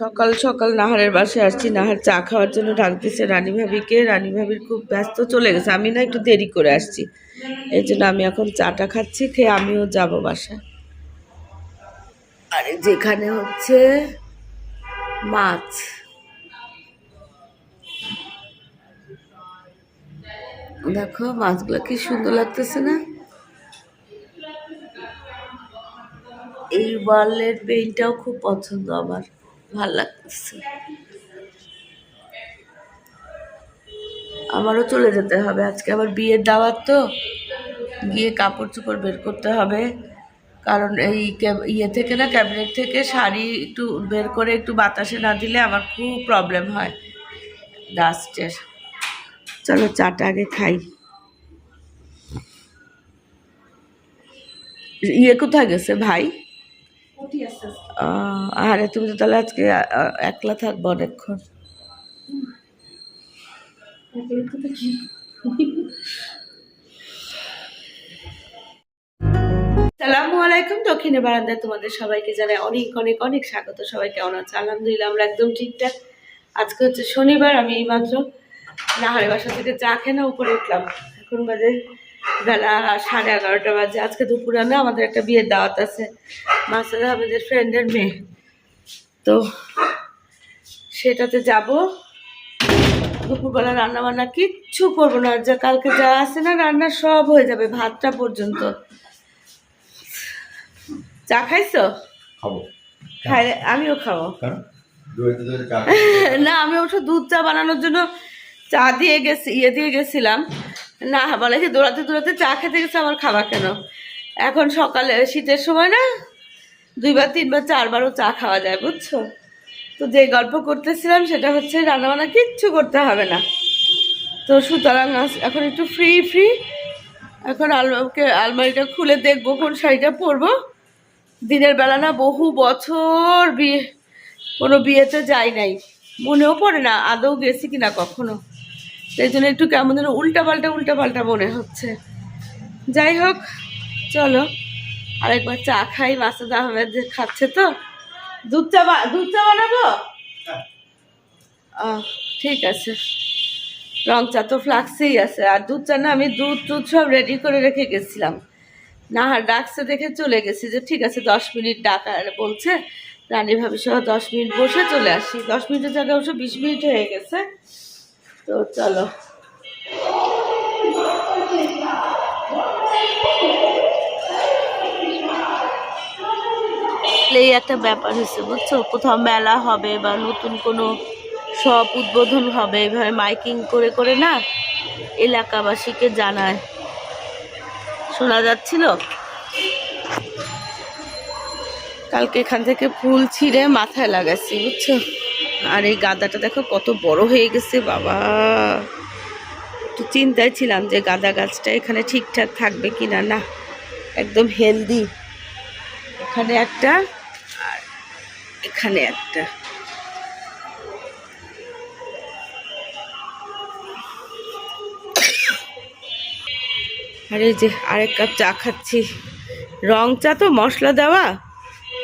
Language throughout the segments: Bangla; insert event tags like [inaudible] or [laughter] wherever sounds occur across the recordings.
সকাল সকাল নাহারের বাসায় আসছি। নাহার চা খাওয়ার জন্য ডাকতেছে রানী ভাবিকে। রানী ভাবির খুব ব্যস্ত চলে গেছে। আমি না একটু দেরি করে আসছি। এই জন্য আমি এখন চাটা খাচ্ছি, খেয়ে আমিও যাব বাসায়। আরে যেখানে হচ্ছে মাছ। দেখো মাছগুলো কি সুন্দর লাগতেছে না? এই ওয়ালের পেইন্টটাও খুব পছন্দ আমার। ভালো লাগতেছে। আমারও চলে যেতে হবে। আজকে আবার বিয়ের দাওয়াত তো। গিয়ে কাপড় চোপড় বের করতে হবে। কারণ এই ইয়ে থেকে না, ক্যাবিনেট থেকে শাড়ি একটু বের করে একটু বাতাসে না দিলে আমার খুব প্রবলেম হয়। ডাস্টের। চলো চাটা আগে খাই। ইয়ে কোথায় গেছে ভাই? আরে তুমি তো তাহলে আজকে একলা থাকব অনেকক্ষণ। সালামু আলাইকুম দক্ষিণে বারান্দায় তোমাদের সবাইকে জানাই অনেক অনেক অনেক স্বাগত। সবাই কেমন আছে? আলহামদুলিল্লাহ আমরা একদম ঠিকঠাক। আজকে হচ্ছে শনিবার আমি এইমাত্র নাহারে বাসা থেকে চা খেয়ে না উপরে উঠলাম। এখন বাজে বেলা সাড়ে এগারোটা বাজে। আজকে দুপুরে না আমাদের একটা বিয়ের দাওয়াত আছে। মাসাদ আহমেদের ফ্রেন্ডের মেয়ে। তো সেটাতে যাব। দুপুরবেলা রান্না বান্না কিচ্ছু করব না। যা কালকে যা আছে না রান্না সব হয়ে যাবে ভাতটা পর্যন্ত। চা খাইছো? খাইলে আমিও খাব। [laughs] না আমি অবশ্য দুধ চা বানানোর জন্য চা দিয়ে গেছি ইয়ে দিয়ে গেছিলাম। না, বলে কি দৌড়াতে দৌড়াতে চা খেতে গেছে আমার খাওয়া কেন? এখন সকালে, শীতের সময় না, দুইবার, তিনবার, চারবারও চা খাওয়া যায়, বুঝছ? তো যে গল্প করতেছিলাম, সেটা হচ্ছে রান্নাবান্না কিচ্ছু করতে হবে না। তো সুতরাং এখন একটু ফ্রি ফ্রি এখন আলমাকে আলমারিটা খুলে দেখব, কোন শাড়িটা পরবো। দিনের বেলা না বহু বছর বিয়ে, কোনো বিয়েতে যাই নাই। মনেও পড়ে না, আদৌ গেছি কিনা কখনো। সেই জন্য একটু কেমন যেন উল্টা পাল্টা উল্টা পাল্টা মনে হচ্ছে। যাই হোক, চলো, আরেকবার চা খাই, মাসুদ আহমেদ খাচ্ছে তো। দুধ চা দুধ চা বানাবো? ঠিক আছে। রং চা তো ফ্লাক্সেই আছে, আর দুধ চা না আমি দুধ টুধ সব রেডি করে রেখে গেছিলাম। না ডাকছে দেখে চলে গেছি যে, ঠিক আছে, দশ মিনিট ডাকা বলছে। রানী ভাবি সহ দশ মিনিট বসে চলে আসি। দশ মিনিটের জায়গায় অবশ্য বিশ মিনিট হয়ে গেছে। তো চলো। এই একটা ব্যাপার হয়েছে, বুঝছ? কোথাও মেলা হবে বা নতুন কোনো সব উদ্বোধন হবে, এভাবে মাইকিং করে করে না এলাকাবাসীকে জানায়। শোনা যাচ্ছিল? কালকে এখান থেকে ফুল ছিঁড়ে মাথায় লাগাচ্ছি, বুঝছ? আর এই গাদাটা দেখো কত বড় হয়ে গেছে, বাবা। একটু চিন্তায় ছিলাম যে গাঁদা গাছটা এখানে ঠিকঠাক থাকবে কি না না একদম হেলদি এখানে একটা আর এখানে একটা। আর এই যে আরেক কাপ চা খাচ্ছি। রং চা তো মশলা দেওয়া।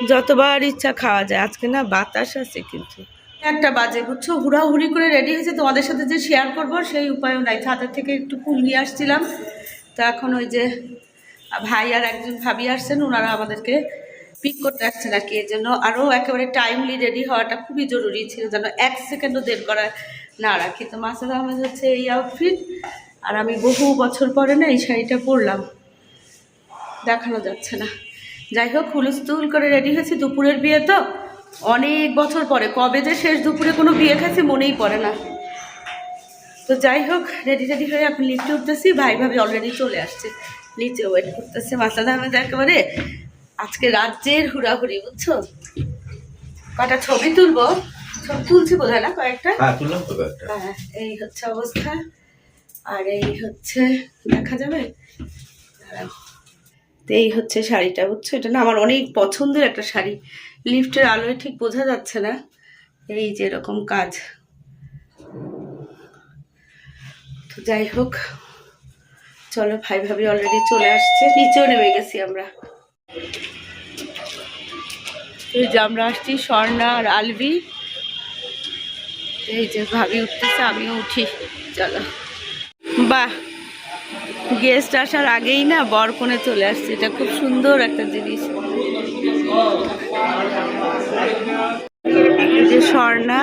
যতবার ইচ্ছা খাওয়া যায়। আজকে না বাতাস আছে কিন্তু। একটা বাজে, বুঝছ? হুড়াহুড়ি করে রেডি হয়েছে, তোমাদের সাথে যে শেয়ার করব, সেই উপায়ও নাই। ছাদের থেকে একটু ফুল নিয়ে আসছিলাম। তো এখন ওই যে ভাই আর একজন ভাবি আসছেন, ওনারা আমাদেরকে পিক করতে আসছেন আর কি। এর জন্য আরও একেবারে টাইমলি রেডি হওয়াটা খুবই জরুরি ছিল, যেন এক সেকেন্ডও দেরি করা না রাখি। তো মাসাদ আহমেদ হচ্ছে এই আউটফিট আর আমি বহু বছর পরে না এই শাড়িটা পরলাম। দেখানো যাচ্ছে না। যাই হোক, হুলস্থুল করে রেডি হয়েছি দুপুরের বিয়ে তো। অনেক বছর পরে কবে যে শেষ দুপুরে কোনো বিয়ে খাইছি মনেই পড়ে না। তো যাই হোক রেডি রেডি হয়ে এখন লিফটে উঠতেছি ভাই ভাবি অলরেডি চলে আসছে। নিচে ওয়েট করতেছে মাসাদ আহমেদ একেবারে আজকে রাজ্যের হুড়াহুড়ি বুঝছ? কটা ছবি তুলবো? ছবি তুলছি বোধ হয় না কয়েকটা? হ্যাঁ একটা হ্যাঁ এই হচ্ছে অবস্থা। আর এই হচ্ছে দেখা যাবে। তো এই হচ্ছে শাড়িটা, বুঝছ? এটা না আমার অনেক পছন্দের একটা শাড়ি। লিফটের আলোয় ঠিক বোঝা যাচ্ছে না। এই যে এরকম কাজ। তো যাই হোক, চলো ভাই ভাবি অলরেডি চলে আসছে। নিচেও নেমে গেছি আমরা। এই যে আমরা আসছি স্বর্ণা আর আলবি এই যে ভাবি উঠতেছে, আমিও উঠি। চলো। বাহ! গেস্ট আসার আগেই না বরকনে চলে আসছে। এটা খুব সুন্দর একটা জিনিস। যে স্বর্ণা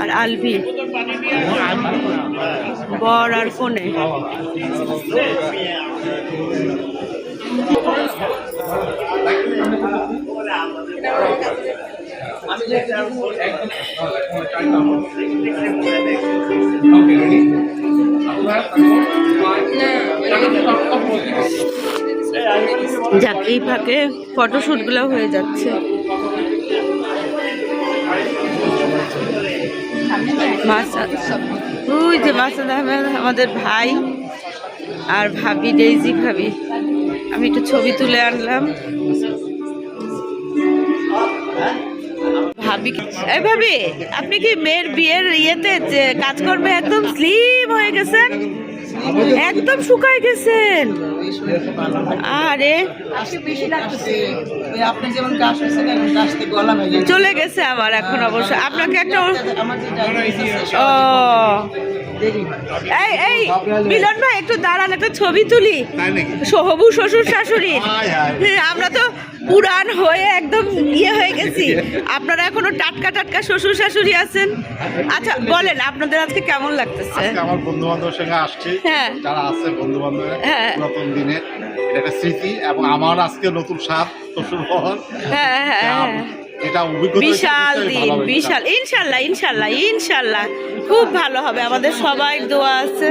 আর আলভি। বর আর কোনে যাক, এই ফাঁকে ফটোশ্যুটগুলো হয়ে যাচ্ছে। ওই যে মাসাদ আহমেদ আমাদের ভাই আর ভাবি, ডেইজি ভাবি। আমি একটু ছবি তুলে আনলাম। ভাবি এই আপনি কি মেয়ের বিয়ের ইয়েতে যে কাজকর্মে একদম স্লিম হয়ে গেছেন? একদম শুকায় গেছেন। আরে। চলে গেছে আবার এখন অবশ্য। আপনাকে একটা আমার ও। এই এই মিলন ভাই একটু দাঁড়ান একটা ছবি তুলি। হবু শ্বশুর শাশুড়ি হ্যাঁ, আমরা তো পুরান হয়ে একদম ইয়ে হয়ে গেছি। আপনারা এখনও টাটকা টাটকা শ্বশুর শাশুড়ি আছেন? আচ্ছা বলেন আপনাদের আজকে কেমন লাগতেছে? আমার বন্ধু বান্ধবের সঙ্গে আসছি। হ্যাঁ। যারা আছে বন্ধু বান্ধব হ্যাঁ। পুরাতন দিনের এটা একটা স্মৃতি এবং আমার আজকে নতুন স্বাদ শ্বশুর বহন হ্যাঁ হ্যাঁ হ্যাঁ। এটা বিশাল দিন বিশাল। ইনশাল্লাহ ইনশাল্লাহ ইনশাল্লাহ। খুব ভালো হবে। আমাদের সবাই দোয়া আছে।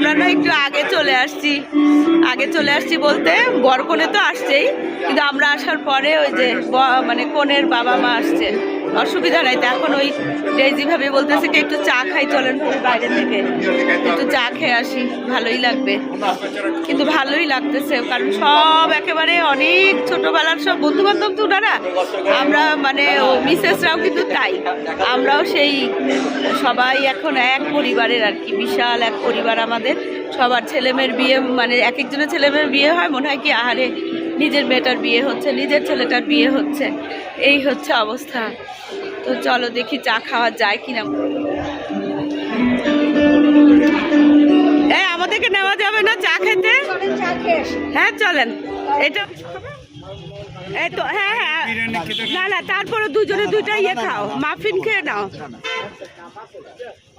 আমরা না একটু আগে চলে আসছি। আগে চলে আসছি বলতে বরকনে তো আসছেই, কিন্তু আমরা আসার পরে ওই যে মানে কনের বাবা মা আসছে। অসুবিধা নাই। তো এখন ওই ডেজি ভাবে বলতেছে কি, একটু চা খাই, চলেন বাইরে থেকে। একটু চা খেয়ে আসি, ভালোই লাগবে। কিন্তু ভালোই লাগতেছে, কারণ সব একেবারে অনেক ছোটবেলার সব বন্ধু বান্ধব তো ওনারা। আমরা মানে ও মিসেসরাও কিন্তু তাই। আমরাও সেই, সবাই এখন এক পরিবারের আর কি, বিশাল এক পরিবার আমাদের। সবার ছেলেমেয়ের বিয়ে মানে এক একজনের ছেলেমেয়ের বিয়ে হয়, মনে হয় কি, আহারে নিজের মেয়েটার বিয়ে হচ্ছে নিজের ছেলেটার বিয়ে হচ্ছে। এই হচ্ছে অবস্থা। তো চলো দেখি চা খাওয়া যায় কিনা। এই আমাদেরকে নেওয়া যাবে না চা খেতে? হ্যাঁ চলেন। এটা এই তো হ্যাঁ হ্যাঁ। না না তারপরে দুজনে দুইটা ইয়ে খাও। মাফিন খেয়ে নাও।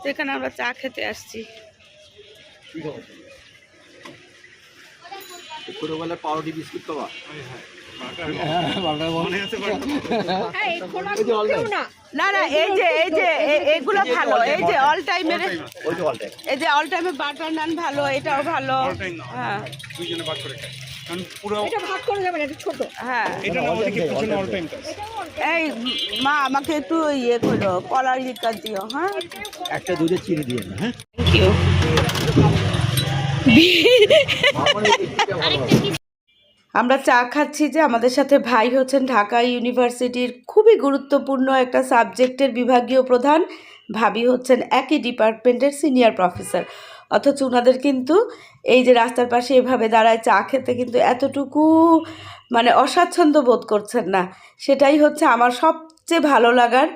এখানে আমরা চা খেতে আসছি। পাউরুটি বিস্কুট খাওয়া না। না এই যে এই যে এগুলো ভালো এই যে অল টাইমের এই যে অল টাইমে বাটার নান ভালো এটাও ভালো। হ্যাঁ। দুইজনে ভাগ করে খাই। কারণ পুরো হ্যাঁ। এই মা আমাকে একটু ইয়ে করো কলার লিকার দিও হ্যাঁ। একটা দুধে চিনি দিয়ে হ্যাঁ। থ্যাংক ইউ আমরা চা খাচ্ছি যে আমাদের সাথে ভাই হচ্ছেন ঢাকা ইউনিভার্সিটির খুবই গুরুত্বপূর্ণ একটা সাবজেক্টের বিভাগীয় প্রধান। ভাবি হচ্ছেন একই ডিপার্টমেন্টের সিনিয়র প্রফেসর। অথচ ওনাদের কিন্তু এই যে রাস্তার পাশে এভাবে দাঁড়ায় চা খেতে কিন্তু এতটুকু মানে অস্বাচ্ছন্দ্য বোধ করছেন না। সেটাই হচ্ছে আমার সবচেয়ে ভালো লাগার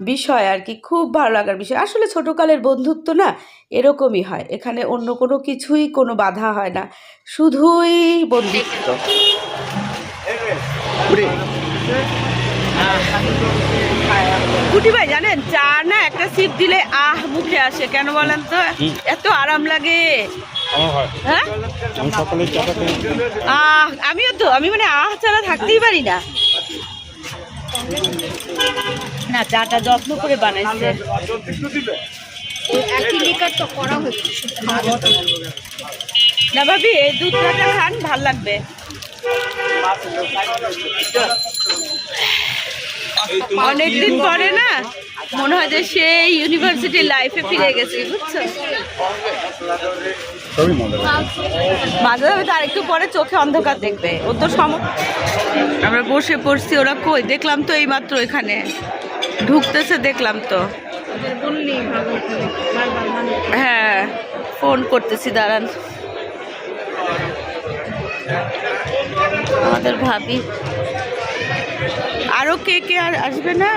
বিষয় আর কি খুব ভালো লাগার বিষয়। আসলে ছোটোকালের বন্ধুত্ব না এরকমই হয় এখানে অন্য কোনো কিছুই কোনো বাধা হয় না শুধুই বন্ধুত্ব। কুটি ভাই জানেন চা না একটা সিপ দিলে আহ মুখে আসে কেন বলেন তো? এত আরাম লাগে। হ্যাঁ। আমি সকালে চাটা খাই। আহ আমিও তো আমি মানে আহ ছাড়া থাকতেই পারি না। না চাটা যত্ন করে বানাইছে। না ভাবি এই দুধ চাটা খান ভালো লাগবে। অনেকদিন পরে না মনে হয় যে সেই ইউনিভার্সিটি লাইফে ফিরে গেছে বুঝছ? সবই মজা মাঝে মাঝে আর একটু পরে চোখে অন্ধকার দেখবে। ও তো সম আমরা বসে পড়ছি, ওরা কই? দেখলাম তো এই মাত্র এখানে। ঢুকতেছে, দেখলাম তো। হ্যাঁ ফোন করতেছি, দাঁড়ান। আমাদের ভাবি। আরও কে কে আর আসবে না?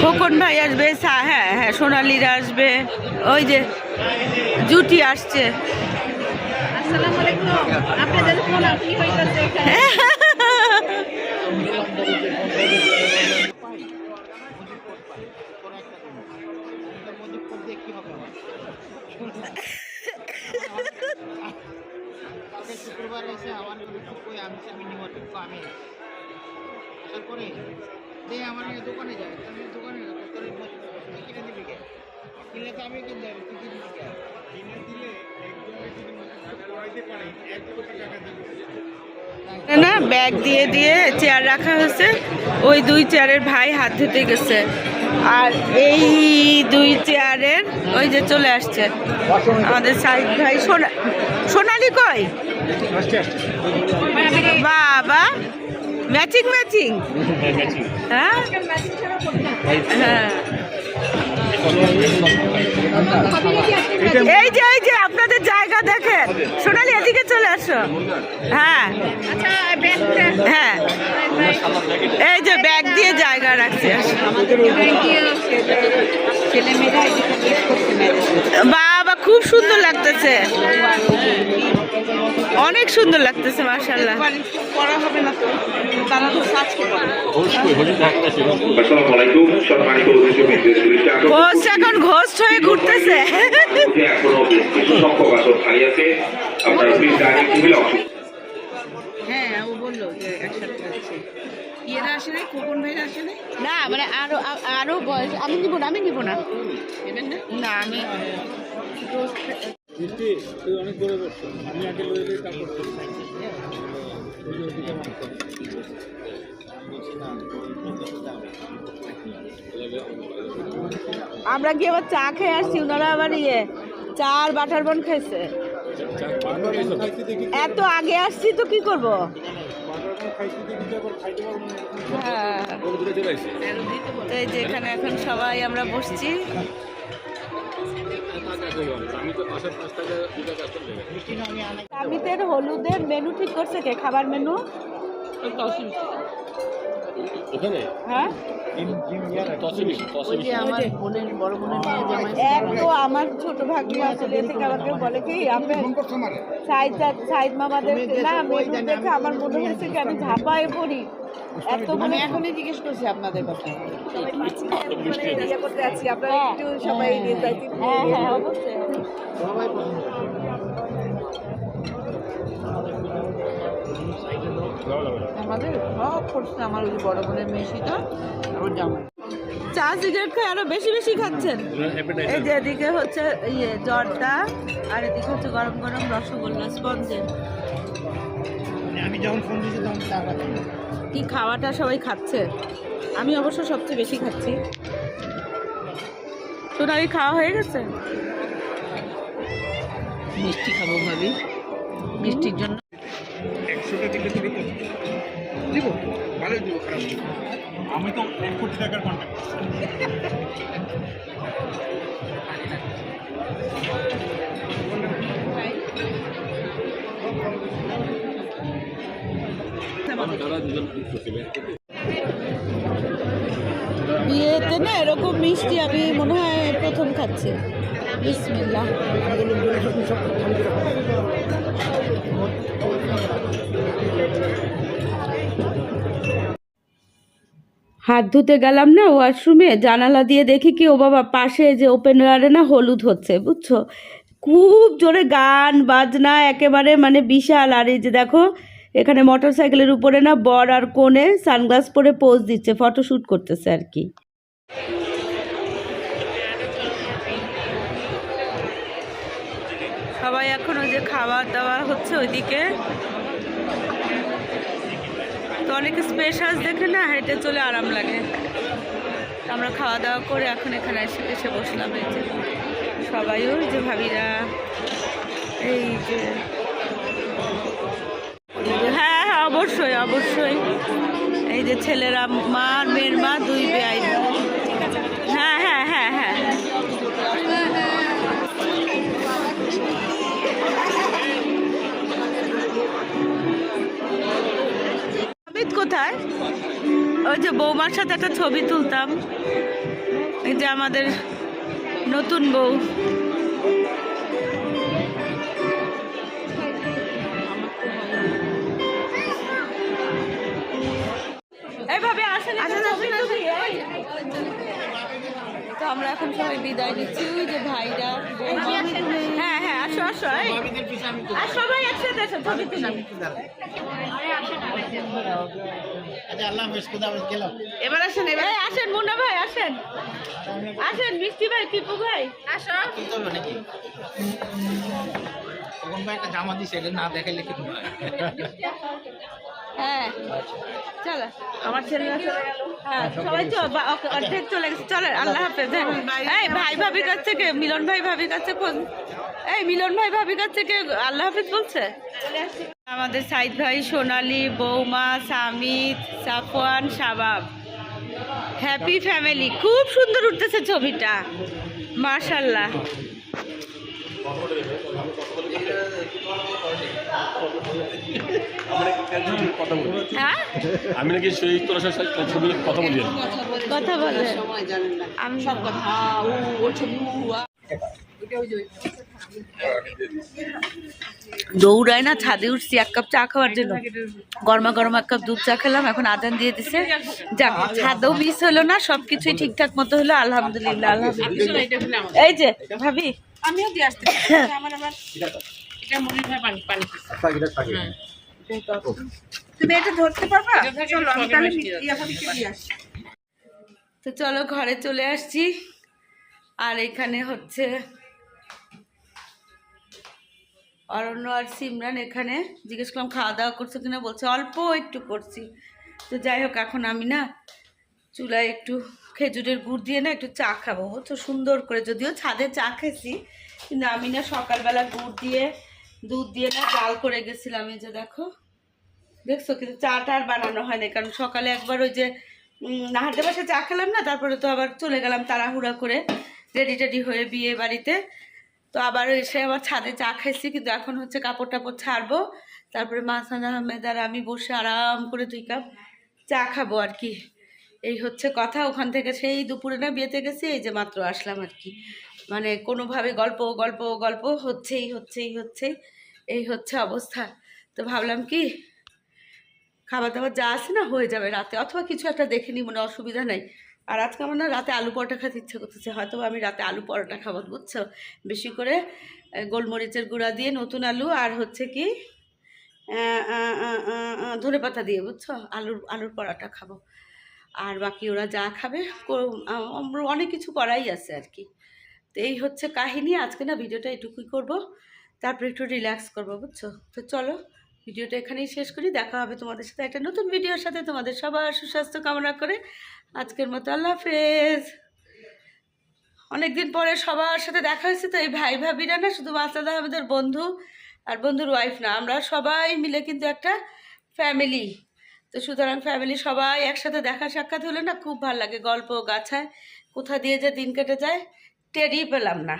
খোকন ভাই আসবে হ্যাঁ হ্যাঁ সোনালিরা আসবে। ওই যে জুটি আসছে। শুক্রবার এসে আমার কই আমি আমি নিমত আমি আসার পরে দে আমার দোকানে যায় আমি দোকানে কিনে দিবি কে কিনলে তো আমি কিনতে হবে তুই কিনবি কে না। ব্যাগ দিয়ে দিয়ে চেয়ার রাখা হয়েছে। ওই দুই চেয়ারের ভাই হাত ধুতে গেছে। আর এই দুই চেয়ারের ওই যে চলে আসছে। আমাদের সাইদ ভাই সোনা সোনালি কই? বাবা ম্যাচিং ম্যাচিং। হ্যাঁ? হ্যাঁ। এই যে এই যে, আপনাদের জায়গা দেখেন। সোনালি, এদিকে চলে আসো। হ্যাঁ। হ্যাঁ। এই যে, ব্যাগ দিয়ে জায়গা রাখছে। বাবা, খুব সুন্দর লাগতেছে। অনেক সুন্দর লাগতেছে মার্শাল্লাহ হবে না তারা তো সার্চ করবে আসসালামু আলাইকুম সম্মানিত অতিথি বিদ্যুৎ ঘোষ এখন ঘোষ হয়ে ঘুরতেছে হ্যাঁ ও বলল যে একসাথে আছে ইয়েরা আসে নাই? খোকন ভাইরা আসে নাই? না মানে আরও আরও বয়স আমি নিব না আমি নিব না। নেবেন না? না আমরা কি আবার চা খেয়ে আসছি ওনারা আবার ইয়ে চা আর বাটার বন খাইছে। এত আগে আসছি তো কি করব? হ্যাঁ। এই যে এখানে এখন সবাই আমরা বসছি। কামিতের হলুদের মেনু ঠিক করছে কে? খাবার মেনু হ্যাঁ? ওই যে আমার বোনের বড় বোনের মেয়ে জামাই এক তো আমার ছোট ভাগ্নি আসলে থেকে আমাকে বলে কি আপনি সাইদ সাইদ মামাদের না মেনু দেখে আমার মনে হয়েছে কি আমি ঝাপায় পড়ি। এত মানে এখনই জিজ্ঞেস করছি আপনাদের কথা ইয়ে করতে আছি আপনারা একটু সবাই নিয়ে যাইতে হ্যাঁ হ্যাঁ অবশ্যই। আমাদের সব করছে আমার ওই বড় বোনের মেয়ে সেটা জামাই। চা সিগারেট খেয়ে আরও বেশি বেশি খাচ্ছেন। এই যে এদিকে হচ্ছে ইয়ে জর্দা আর এদিকে হচ্ছে গরম গরম রসগোল্লা স্পঞ্জের। আমি যখন ফোন দিয়েছি তখন চা কি খাওয়াটা সবাই খাচ্ছে? আমি অবশ্য সবচেয়ে বেশি খাচ্ছি। সোনালি খাওয়া হয়ে গেছে? মিষ্টি খাব ভাবি। মিষ্টির জন্য একশোটা দিলে দিব ভালোই দিব খারাপ আমি তো এক কোটি টাকার কন্ট্যাক্ট বিয়েতে না এরকম মিষ্টি আমি মনে হয় প্রথম খাচ্ছি। বিসমিল্লাহ। হাত ধুতে গেলাম না ওয়াশরুমে, জানালা দিয়ে দেখি কি ও বাবা পাশে যে ওপেন এয়ারে না হলুদ হচ্ছে, বুঝছ? খুব জোরে গান, বাজনা, একেবারে মানে বিশাল। আর এই যে দেখো, এখানে মোটর সাইকেলের উপরে না বর আর কোণে সানগ্লাস পরে পোজ দিচ্ছে ফটোশ্যুট করতেছে আর কি। সবাই এখন ওই যে খাওয়া দাওয়া হচ্ছে ওইদিকে। অনেক স্পেশাস দেখে না হেঁটে চলে আরাম লাগে। আমরা খাওয়া দাওয়া করে এখন এখানে এসে এসে বসলাম এই যে। সবাইও যে ভাবিরা, এই যে। হ্যাঁ হ্যাঁ অবশ্যই অবশ্যই। এই যে ছেলেরা, মা মেয়ের মা, দুই বেআই যে বৌমার সাথে একটা ছবি তুলতাম। এই যে আমাদের নতুন বউ। এইভাবে আসেন তো আমরা এখন সবাই বিদায় নিচ্ছি। ওই যে ভাইরা হ্যাঁ হ্যাঁ আসো আসো আর সবাই একসাথে আসো ছবি তুলি। আচ্ছা গেলাম। এবার আসেন এবার আসেন মুন্না ভাই আসেন। আসেন মিষ্টি ভাই টিপু ভাই। আসো। নাকি? একটা জামা দিছে এটা না দেখাইলে কি হয়। চলো। আমার গেল। হ্যাঁ সবাই তো ওকে, অর্ধেক চলে গেছে। চলে আল্লাহ হাফেজ। হ্যাঁ। এই ভাই ভাবির কাছ থেকে মিলন ভাই ভাবির কাছে ফোন এই মিলন ভাই ভাবির কাছ থেকে আল্লাহ হাফেজ বলছে। আমাদের সাইদ ভাই সোনালি বৌমা সামিদ সাফওয়ান শাবাব। হ্যাপি ফ্যামিলি খুব সুন্দর উঠতেছে ছবিটা। মাশাল্লাহ হ্যাঁ আমি নাকি সেই তোর সাথে ছবি কথা বলি কথা বলে সময় জানেন না আমি সব কথা ওর ছবি দৌড়ায় না ছাদে উঠছি এক কাপ চা খাওয়ার জন্য। গরমা গরম এক কাপ দুধ চা খেলাম এখন আদান দিয়ে দিছে। যাক ছাদেও মিস হলো না সবকিছুই ঠিকঠাক মতো হলো আলহামদুলিল্লাহ আলহামদুলিল্লাহ। এই যে ভাবি। আমিও দিয়ে আসতে পারি। আমার আবার এটা মনির ভাই পানি পানি। খাচ্ছে। হ্যাঁ। তুমি এটা ধরতে পারবা? চলো আমি তাহলে দিয়ে আসি। তো চলো ঘরে চলে আসছি। আর এখানে হচ্ছে অরণ্য আর সিমরান এখানে। জিজ্ঞেস করলাম খাওয়া দাওয়া করছ কিনা? বলছে অল্প একটু করছি। তো যাই হোক এখন আমি না চুলায় একটু খেজুরের গুড় দিয়ে না একটু চা খাব। তো সুন্দর করে। যদিও ছাদে চা খেয়েছি কিন্তু আমি না সকালবেলা গুড় দিয়ে দুধ দিয়ে না জাল করে গেছিলাম এই যে দেখো। দেখছ কিন্তু চাটা আর বানানো হয়নি কারণ সকালে একবার ওই যে উম, নাহারদে বাসে চা খেলাম না তারপরে তো আবার চলে গেলাম তাড়াহুড়া করে রেডি টেডি হয়ে বিয়ে বাড়িতে। তো আবার এসে আবার ছাদে চা খাইছি কিন্তু এখন হচ্ছে কাপড় টাপড় ছাড়বো। তারপরে মাসান আহমেদ আর আমি বসে আরাম করে দুই কাপ চা খাব আর কি। এই হচ্ছে কথা ওখান থেকে সেই দুপুরে না বিয়েতে গেছি এই যে মাত্র আসলাম আর কি। মানে কোনোভাবে গল্প গল্প গল্প হচ্ছেই হচ্ছেই হচ্ছেই। এই হচ্ছে অবস্থা। তো ভাবলাম কি খাবার দাবার যা আছে না হয়ে যাবে রাতে, অথবা কিছু একটা দেখে নিই মনে অসুবিধা নেই। আর আজকে আমার না রাতে আলু পরোটা খেতে ইচ্ছে করতেছে, হয়তো আমি রাতে আলু পরোটা খাব, বুঝছ? বেশি করে গোলমরিচের গুঁড়া দিয়ে নতুন আলু আর হচ্ছে কি ধনে পাতা দিয়ে, বুঝছ? আলুর আলুর পরোটা খাব। আর বাকি ওরা যা খাবে অনেক কিছু করাই আছে আর কি। তো এই হচ্ছে কাহিনী, আজকে না ভিডিওটা এটুকুই করব। তারপরে একটু রিল্যাক্স করব, বুঝছ? তো চলো, ভিডিওটা এখানেই শেষ করি। দেখা হবে তোমাদের সাথে একটা নতুন ভিডিওর সাথে। তোমাদের সবার সুস্বাস্থ্য কামনা করে আজকের মতো আল্লাহ হাফেজ। অনেকদিন পরে সবার সাথে দেখা হয়েছে তো এই ভাই ভাবিরা না, শুধু মাসাদা আমাদের বন্ধু আর বন্ধুর ওয়াইফ না। আমরা সবাই মিলে কিন্তু একটা ফ্যামিলি তো সুতরাং ফ্যামিলি সবাই একসাথে দেখা সাক্ষাৎ হলে না খুব ভালো লাগে গল্প গাছায় কোথা দিয়ে যে দিন কেটে যায়, টেরই পেলাম না।